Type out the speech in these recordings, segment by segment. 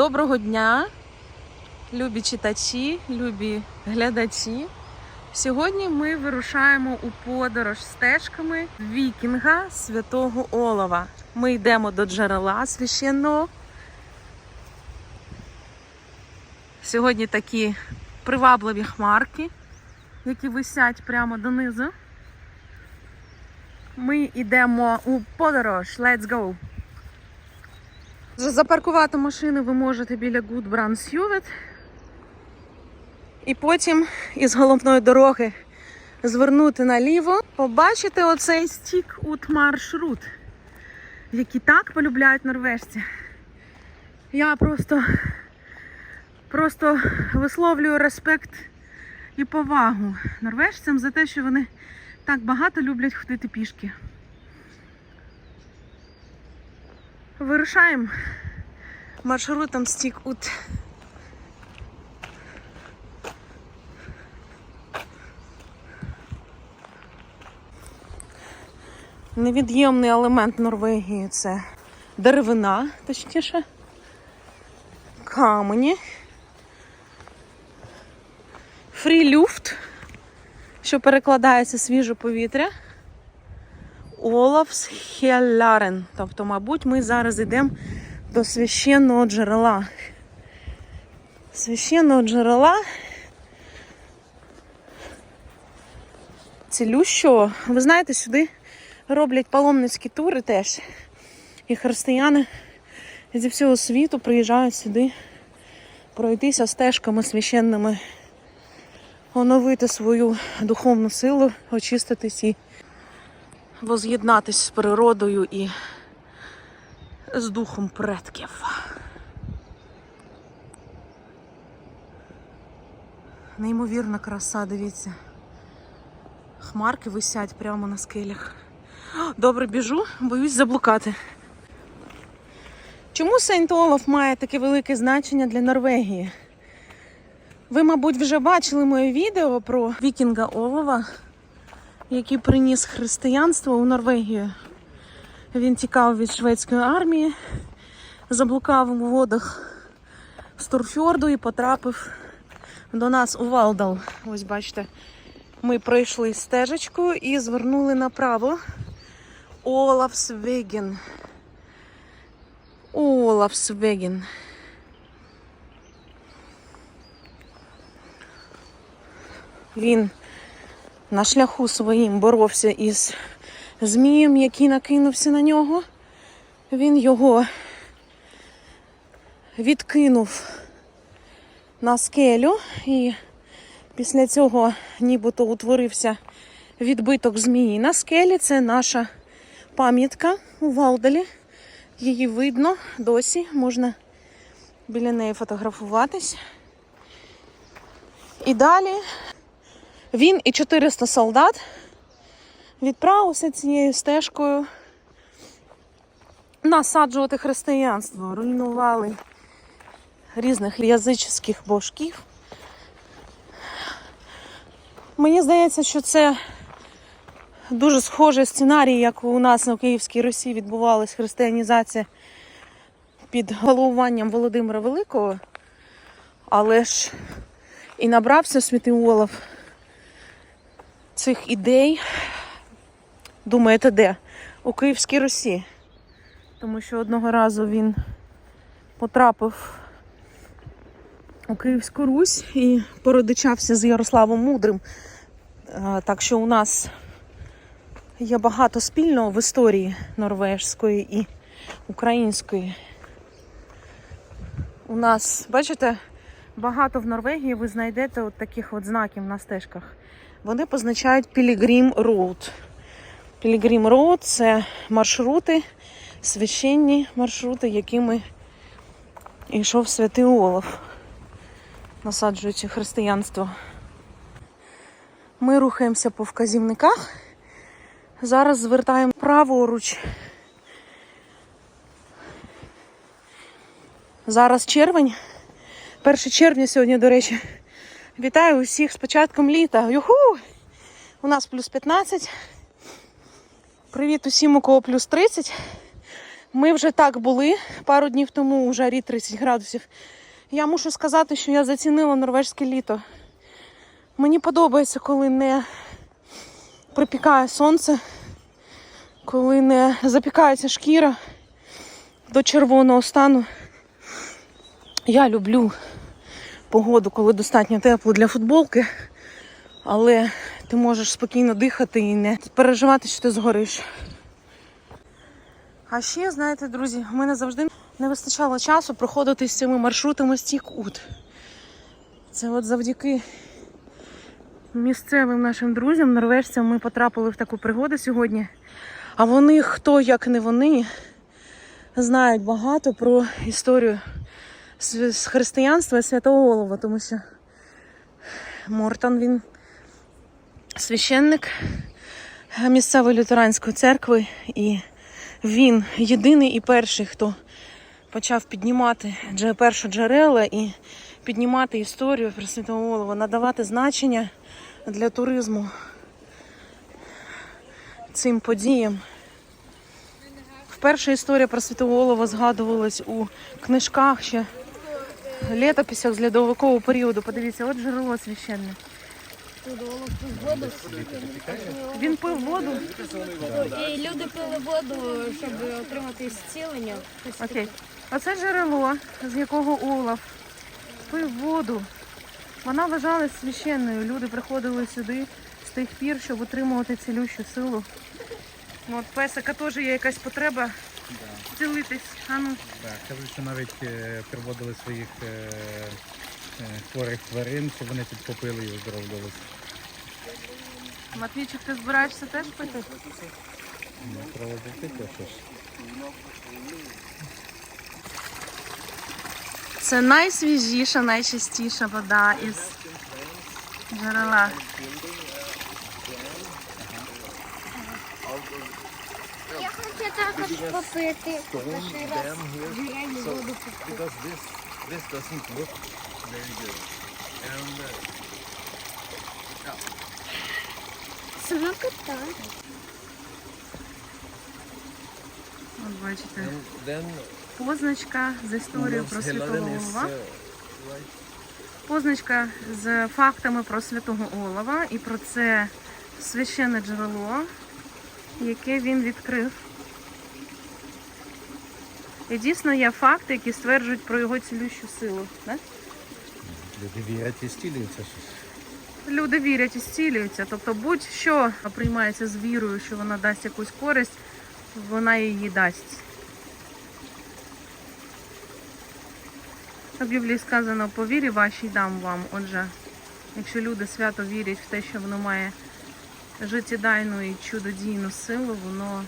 Доброго дня, любі читачі, любі глядачі. Сьогодні ми вирушаємо у подорож стежками вікінга святого Олова. Ми йдемо до джерела священного. Сьогодні такі привабливі хмарки, які висять прямо донизу. Ми йдемо у подорож. Let's go! Запаркувати машину ви можете біля Goodbrand Suvet. І потім із головної дороги звернути наліво, побачити оцей стік ут маршрут, який так полюбляють норвежці. Я просто, просто висловлюю респект і повагу норвежцям за те, що вони так багато люблять ходити пішки. Вирушаємо маршрутом стік ут. Невід'ємний елемент Норвегії це деревина, точніше, камені, фрілюфт, що перекладається свіже повітря. Олафс Хелларен. Тобто, мабуть, ми зараз йдемо до священного джерела. Священного джерела цілющого. Ви знаєте, сюди роблять паломницькі тури теж. І християни зі всього світу приїжджають сюди пройтися стежками священними, оновити свою духовну силу, очиститись і воз'єднатись з природою і з духом предків. Неймовірна краса, дивіться. Хмарки висять прямо на скелях. Добре біжу, боюсь заблукати. Чому Сейнт Олаф має таке велике значення для Норвегії? Ви, мабуть, вже бачили моє відео про Вікінга Олова, який приніс християнство у Норвегію. Він тікав від шведської армії, заблукав у водах Сторфьорду і потрапив до нас у Валдал. Ось бачите, ми пройшли стежечку і звернули направо. Олафсвеген. Олафсвеген. Він на шляху своїм боровся із змієм, який накинувся на нього. Він його відкинув на скелю, і після цього нібито утворився відбиток змії на скелі. Це наша пам'ятка у Валдалі. Її видно досі, можна біля неї фотографуватись. І далі він і 400 солдат відправився цією стежкою насаджувати християнство, руйнували різних язичних божків. Мені здається, що це дуже схожий сценарій, як у нас на Київській Русі відбувалась християнізація під головуванням Володимира Великого, але ж і набрався святий Олаф цих ідей. Думаєте, де? У Київській Русі. Тому що одного разу він потрапив у Київську Русь і породичався з Ярославом Мудрим. Так що у нас є багато спільного в історії норвежської і української. У нас, бачите, багато в Норвегії ви знайдете от таких от знаків на стежках. Вони позначають Pilgrim Road. Pilgrim Road – це маршрути, священні маршрути, якими йшов святий Олаф, насаджуючи християнство. Ми рухаємося по вказівниках. Зараз звертаємо праворуч. Зараз червень. 1 червня сьогодні, до речі. Вітаю усіх з початком літа. Юху! У нас плюс 15. Привіт усім, у кого плюс 30. Ми вже так були пару днів тому у жарі 30 градусів. Я мушу сказати, що я зацінила норвежське літо. Мені подобається, коли не припікає сонце, коли не запікається шкіра до червоного стану. Я люблю погоду, коли достатньо тепло для футболки, але ти можеш спокійно дихати і не переживати, що ти згориш. А ще, знаєте, друзі, в мене завжди не вистачало часу проходити з цими маршрутами стік-ут. Це от завдяки місцевим нашим друзям, норвежцям, ми потрапили в таку пригоду сьогодні. А вони, хто як не вони, знають багато про історію з християнства святого Олова, тому що Мортон він священник місцевої лютеранської церкви, і він єдиний і перший, хто почав піднімати перші джерела і піднімати історію про святого Олова, надавати значення для туризму цим подіям. Вперше історія про святого Олова згадувалась у книжках ще літописях з льодовикового періоду. Подивіться, от джерело священне. Він пив воду. І люди пили воду, щоб отримати зцілення. Окей. Оце джерело, з якого Олаф пив воду. Вона вважалась священною. Люди приходили сюди з тих пір, щоб отримувати цілющу силу. Ну, От песика теж є якась потреба зцілитись. А ну, Так, кажуть, що навіть е, приводили своїх е, е, хворих тварин, щоб вони тут попили і оздоровлювалися. Матвійчик, ти збираєшся теж пити? Ну, Проводити що. Це найсвіжіша, найчистіша вода із джерела. Також попити. Перший раз джерельну воду попити. because this this doesn't look very good. And uh, Смакота. От бачите, and then позначка з історією про святого is Олова. uh, right. Позначка з фактами про святого Олова і про це священне джерело, яке він відкрив. І дійсно є факти, які стверджують про його цілющу силу. Да? Люди вірять і стілюються. Люди вірять і зцілюються. Тобто будь-що приймається з вірою, що вона дасть якусь користь, вона її дасть. В Біблії сказано, по вірі вашій дам вам. Отже, якщо люди свято вірять в те, що воно має життєдайну і чудодійну силу, воно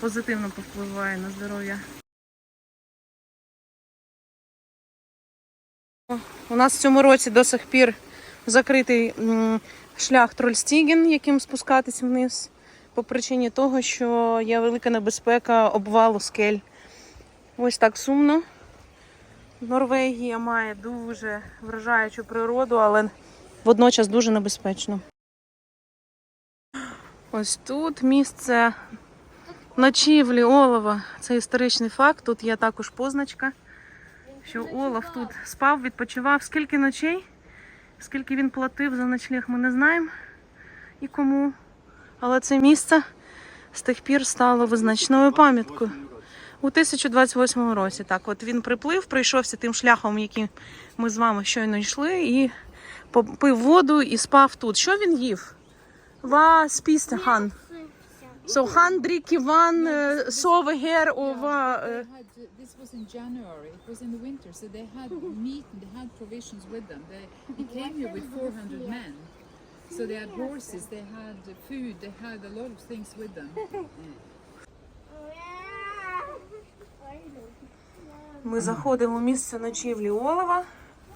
позитивно повпливає на здоров'я. У нас в цьому році до сих пір закритий шлях Трольстіген, яким спускатись вниз, по причині того, що є велика небезпека обвалу скель. Ось так сумно. Норвегія має дуже вражаючу природу, але водночас дуже небезпечно. Ось тут місце ночівлі Олова. Це історичний факт. Тут є також позначка, що Олаф тут спав, відпочивав. Скільки ночей? Скільки він платив за ночліг, ми не знаємо і кому. Але це місце з тих пір стало визначною пам'яткою. У 1028 році так, от він приплив, пройшовся тим шляхом, яким ми з вами щойно йшли, і попив воду і спав тут. Що він їв? Ва спісте хан. So han drikker vann, eh, sover her og hva eh, They had, this was in January. It was in the winter, so they had meat and they had provisions with them. They, he came here with 400 men, so they had horses, they had food, they had a lot of things with them. Ми заходимо в місце ночівлі Олова.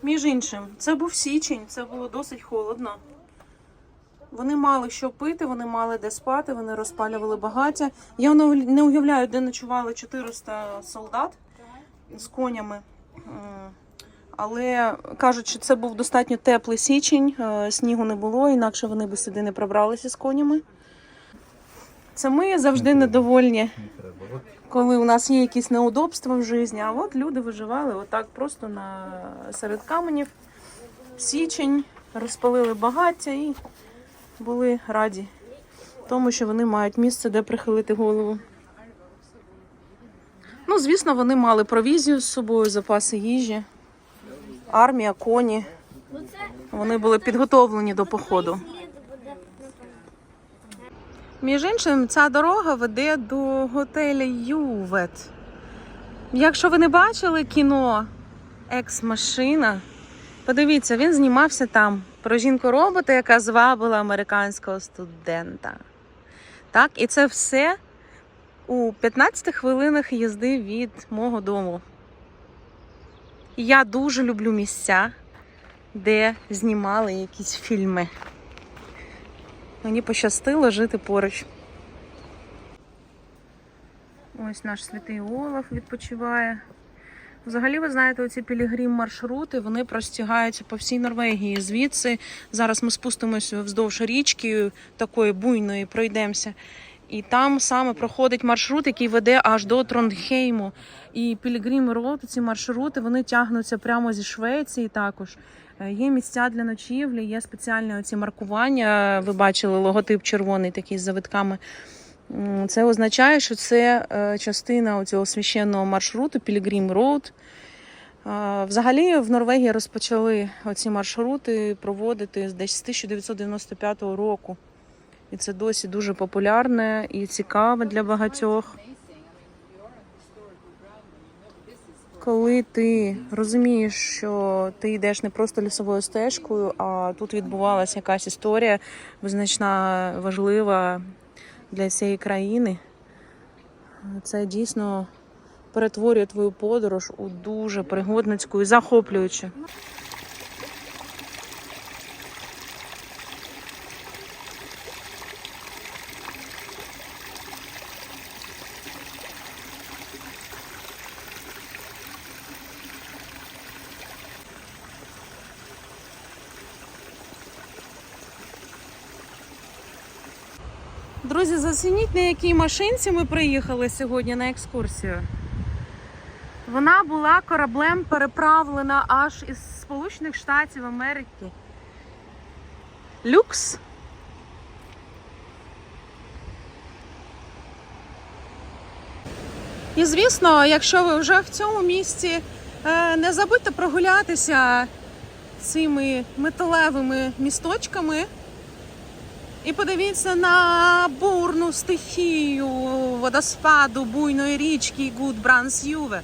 Між іншим, це був січень, це було досить холодно. Вони мали що пити, вони мали де спати, вони розпалювали багаття. Я не уявляю, де ночували 400 солдат з конями. Але кажуть, що це був достатньо теплий січень, е, снігу не було, інакше вони би сюди не пробралися з конями. Це ми завжди недовольні, коли у нас є якісь неудобства в житті. А от люди виживали отак просто на серед каменів. Січень, розпалили багаття і були раді тому, що вони мають місце, де прихилити голову. Ну, звісно, вони мали провізію з собою, запаси їжі, армія, коні. Вони були підготовлені до походу. Між іншим, ця дорога веде до готелю Ювет. Якщо ви не бачили кіно Екс-машина, подивіться, він знімався там про жінку-робота, яка звабила американського студента. Так, і це все у 15 хвилинах їзди від мого дому. Я дуже люблю місця, де знімали якісь фільми. Мені пощастило жити поруч. Ось наш святий Олаф відпочиває. Взагалі, ви знаєте, оці пілігрім-маршрути вони простягаються по всій Норвегії. Звідси зараз ми спустимося вздовж річки такої буйної, пройдемося. І там саме проходить маршрут, який веде аж до Трондхейму. І Пілігрім Роуд, ці маршрути, вони тягнуться прямо зі Швеції також. Е, Є місця для ночівлі, є спеціальні оці маркування. Ви бачили логотип червоний такий з завитками. Це означає, що це е, частина цього священного маршруту Pilgrim Road. Взагалі в Норвегії розпочали оці маршрути проводити десь з 1995 року. І це досі дуже популярне і цікаве для багатьох. Коли ти розумієш, що ти йдеш не просто лісовою стежкою, а тут відбувалася якась історія визначна, важлива для всієї країни, це дійсно перетворює твою подорож у дуже пригодницьку і захоплюючу. Друзі, зацініть, на якій машинці ми приїхали сьогодні на екскурсію. Вона була кораблем переправлена аж із Сполучених Штатів Америки. Люкс. І звісно, якщо ви вже в цьому місці, е, не забудьте прогулятися цими металевими місточками. І подивіться на бурну стихію водоспаду буйної річки Гудбранс Юве.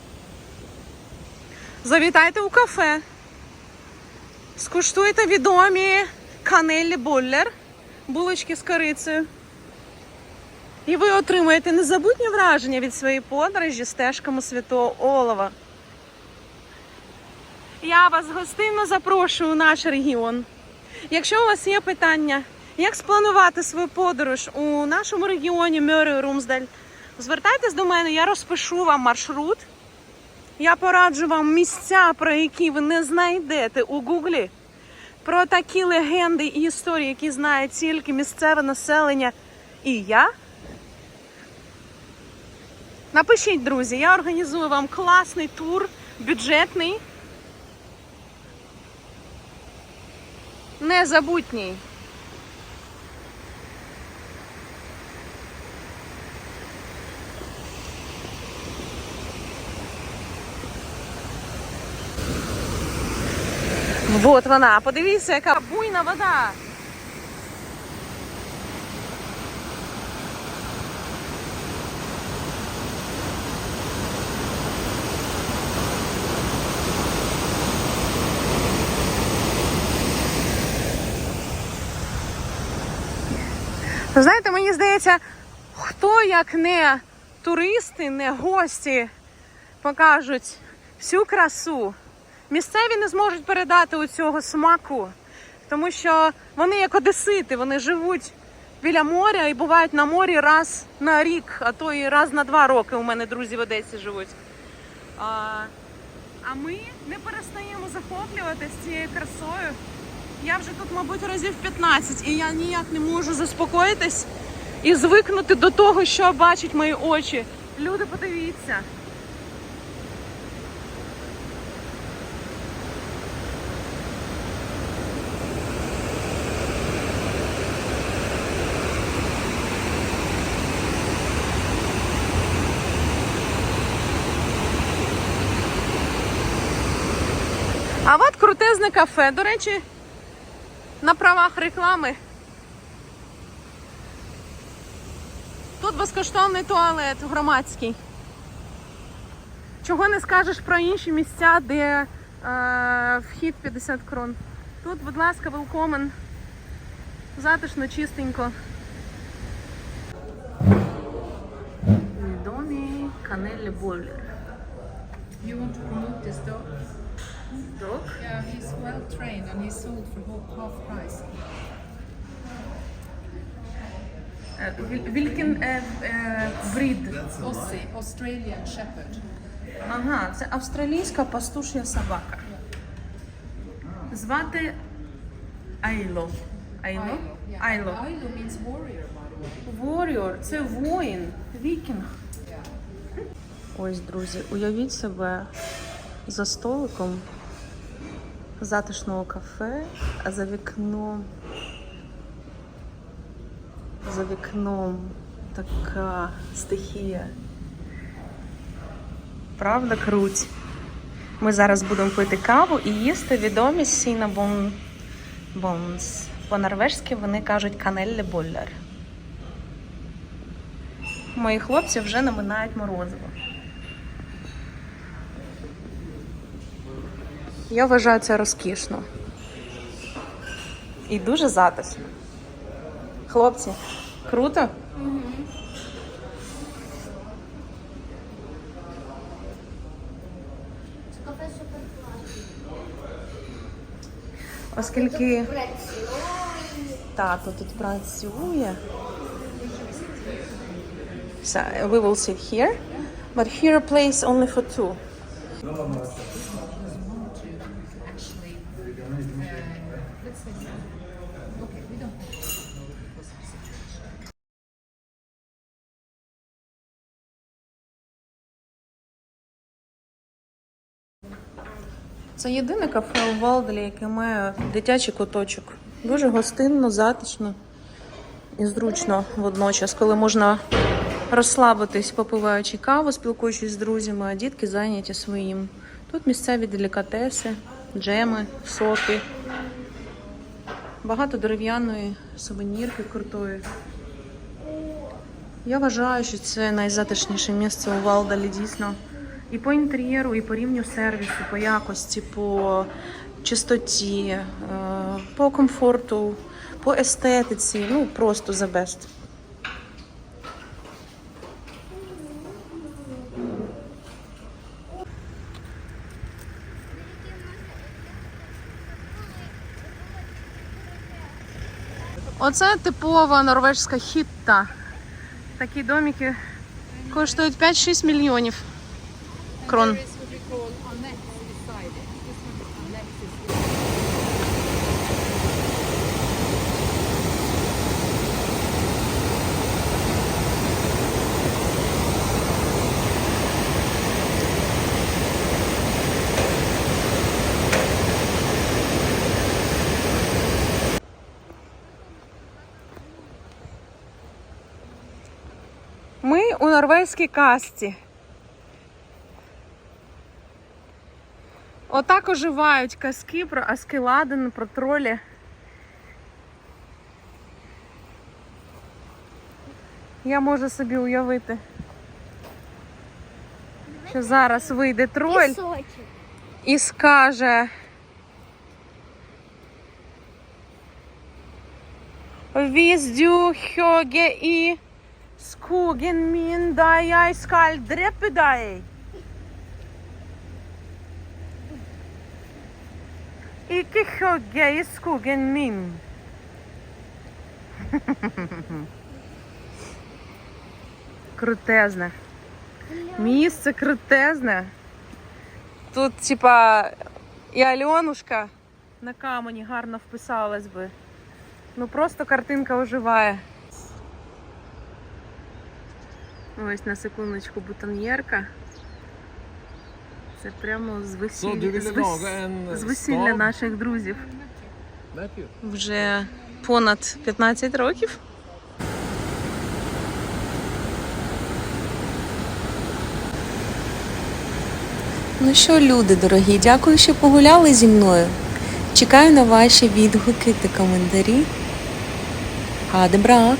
Завітайте у кафе. Скуштуйте відомі канелі Боллер, булочки з корицею. І ви отримаєте незабутні враження від своєї подорожі стежками Святого Олова. Я вас гостинно запрошую у наш регіон. Якщо у вас є питання, як спланувати свою подорож у нашому регіоні Мьори Румсдаль, звертайтесь до мене, я розпишу вам маршрут. Я пораджу вам місця, про які ви не знайдете у Гуглі, про такі легенди і історії, які знає тільки місцеве населення і я. Напишіть, друзі, я організую вам класний тур, бюджетний, незабутній. Вот вона, подивіться, яка буйна вода. Знаєте, мені здається, хто як не туристи, не гості покажуть всю красу. Місцеві не зможуть передати у цього смаку, тому що вони як одесити, вони живуть біля моря і бувають на морі раз на рік, а то і раз на два роки. У мене друзі в Одесі живуть. А, а ми не перестаємо захоплюватися цією красою. Я вже тут, мабуть, разів 15, і я ніяк не можу заспокоїтись, і звикнути до того, що бачать мої очі. Люди, подивіться. А от крутезне кафе. До речі, на правах реклами. Тут безкоштовний туалет громадський. Чого не скажеш про інші місця, де е, вхід 50 крон. Тут, будь ласка, велкомен. Затишно, чистенько. Відомі канелі бойлер. You want to promote this dog? Dog? Yeah, he's well trained and he's sold for half- price. Е, віл- Вількін е, е, брід. Aussie, Australian Shepherd. Ага, це австралійська пастушя собака. Звати Айло. Айло? Yeah. Айло. Ailo means warrior, by the way. Warrior, це воїн, вікінг. Ось, друзі, уявіть себе за столиком затишного кафе, а за вікном. За вікном така стихія. Правда, круть. Ми зараз будемо пити каву і їсти відомі Cinnabon Bones. По-норвежськи вони кажуть канелле боллер. Мої хлопці вже наминають морозиво. Я вважаю це розкішно. І дуже затишно. Хлопці, круто? Оскільки тато тут працює. So, we will sit here, but here a place only for two. Це єдине кафе у Валделі, яке має дитячий куточок. Дуже гостинно, затишно і зручно водночас, коли можна розслабитись, попиваючи каву, спілкуючись з друзями, а дітки зайняті своїм. Тут місцеві делікатеси, джеми, соки. Багато дерев'яної сувенірки крутої. Я вважаю, що це найзатишніше місце у Валдалі дійсно. І по інтер'єру, і по рівню сервісу, по якості, по чистоті, е, по комфорту, по естетиці. Ну, просто the best. Оце типова норвежська хітта. Такі домики коштують 5-6 мільйонів крон. There is what we call annex beside it. This one is annex is Ми у норвезькій касті. Отак оживають казки про Аскеладен, про тролі. Я можу собі уявити, що зараз вийде троль і скаже. Віздю хьоге і скуген мін да я скаль дрепедай. Ikke hugge i skogen min. Крутезне. Місце крутезне. Тут, типа, і Альонушка на камені гарно вписалась би. Ну просто картинка оживає. Ось на секундочку бутоньєрка. Це прямо з весілля, з, вес... з весілля наших друзів. Вже понад 15 років. Ну що, люди дорогі, дякую, що погуляли зі мною. Чекаю на ваші відгуки та коментарі. Гадебра!